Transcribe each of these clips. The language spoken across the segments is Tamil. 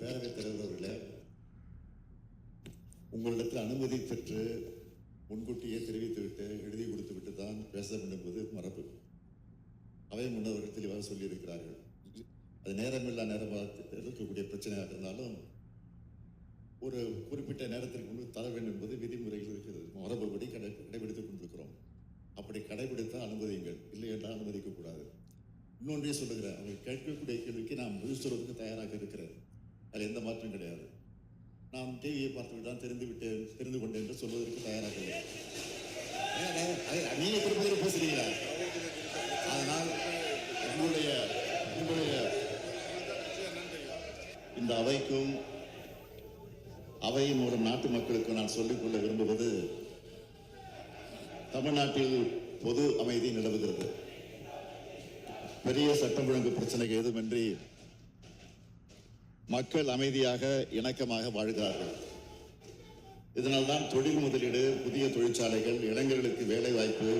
பேரவைத் தலைவர் அவர்களே உங்களிடத்தில் அனுமதி பெற்று முன்கூட்டியே தெரிவித்துவிட்டு எழுதி கொடுத்து விட்டு தான் பேச வேண்டும் என்பது மரபு அவை முன்னவர்கள் தெளிவாக சொல்லியிருக்கிறார்கள். அது நேரமில்லா நேரமாக இருக்கக்கூடிய பிரச்சனையாக இருந்தாலும் ஒரு குறிப்பிட்ட நேரத்திற்கு முன்பு தர வேண்டும் என்பது விதிமுறைகள் இருக்கிறது. மரபுபடி கடை கடைபிடித்துக் கொண்டிருக்கிறோம். அப்படி கடைபிடித்தால் அனுமதியுங்கள். இல்லை என்றால் அனுமதிக்கக்கூடாது இன்னொன்றே சொல்லுகிறேன். அவங்க கேட்கக்கூடிய கேள்விக்கு நான் பதில் சொல்வதற்கு தயாராக இருக்கிறேன். அதில் எந்த மாற்றம் கிடையாது. நான் டிவியை பார்த்துவிட்டு தான் தெரிந்து விட்டேன் தெரிந்து கொண்டேன் என்று சொல்வதற்கு தயாராக இல்லை. ஏன் அத- அதை நீங்க திருப்பதி பேசுறீங்களா? அதனால் உங்களுடைய உங்களுடைய இந்த அவைக்கும் அவையின் மூலம் நாட்டு மக்களுக்கு நான் சொல்லிக்கொள்ள விரும்புவது தமிழ்நாட்டில் பொது அமைதி நிலவுகிறது. பெரிய சட்டம் ஒழுங்கு பிரச்சனைகள் எதுவுமின்றி மக்கள் அமைதியாக இணக்கமாக வாழ்கிறார்கள். இதனால்தான் தொழில் முதலீடு புதிய தொழிற்சாலைகள் இளைஞர்களுக்கு வேலை வாய்ப்பு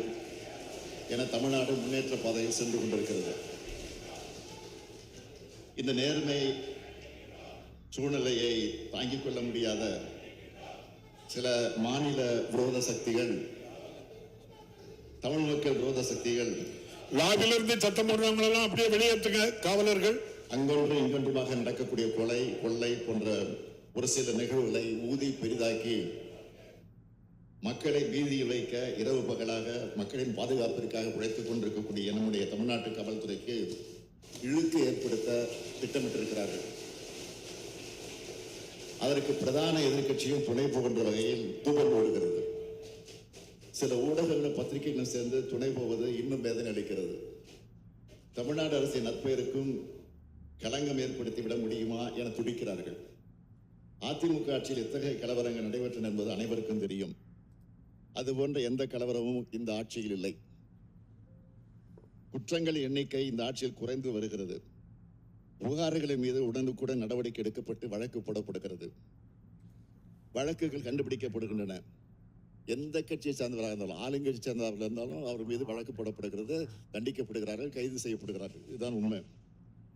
என தமிழ்நாடு முன்னேற்ற பாதையில் சென்று கொண்டிருக்கிறது. இந்த நேர்மை சூழ்நிலையை தாங்கிக் கொள்ள முடியாத சில மாநில விரோத சக்திகள் தமிழ் மக்கள் விரோத சக்திகள் லாபிலிருந்து சட்டம் போடுறவங்களெல்லாம் அப்படியே வெளியேற்றுங்க காவலர்கள். அங்கொன்று இங்கொன்றுமாக நடக்கக்கூடிய கொலை கொள்ளை போன்ற ஒரு சில நிகழ்வுகளை ஊதி பெரிதாக்கி மக்களை பீதியில் வைக்க இரவு பகலாக மக்களின் பாதுகாப்பிற்காக உழைத்துக் கொண்டிருக்கக்கூடிய நம்முடைய தமிழ்நாட்டு காவல்துறைக்கு இழுக்கு ஏற்படுத்த திட்டமிட்டிருக்கிறார்கள். அதற்கு பிரதான எதிர்க்கட்சியும் துணை போகின்ற வகையில் தூவல் ஓடுகிறது. சில ஊடகங்களும் பத்திரிகைகளும் சேர்ந்து துணை போவது இன்னும் வேதனை அளிக்கிறது. தமிழ்நாடு அரசின் நற்பெயருக்கும் களங்கம் ஏற்படுத்தி விட முடியுமா என துடிக்கிறார்கள். அதிமுக ஆட்சியில் எத்தகைய கலவரங்கள் நடைபெற்றன என்பது அனைவருக்கும் தெரியும். அதுபோன்ற எந்த கலவரமும் இந்த ஆட்சியில் இல்லை. குற்றங்கள் எண்ணிக்கை இந்த ஆட்சியில் குறைந்து வருகிறது. புகார்களின் மீது உடனுக்குடன் நடவடிக்கை எடுக்கப்பட்டு வழக்கு போடப்படுகிறது. வழக்குகள் கண்டுபிடிக்கப்படுகின்றன. எந்த கட்சியை சார்ந்தவராக இருந்தாலும் ஆளுங்கட்சி சேர்ந்தவர்கள் இருந்தாலும் அவர் மீது வழக்கு போடப்படுகிறது தண்டிக்கப்படுகிறார்கள் கைது செய்யப்படுகிறார்கள். இதுதான் உண்மை.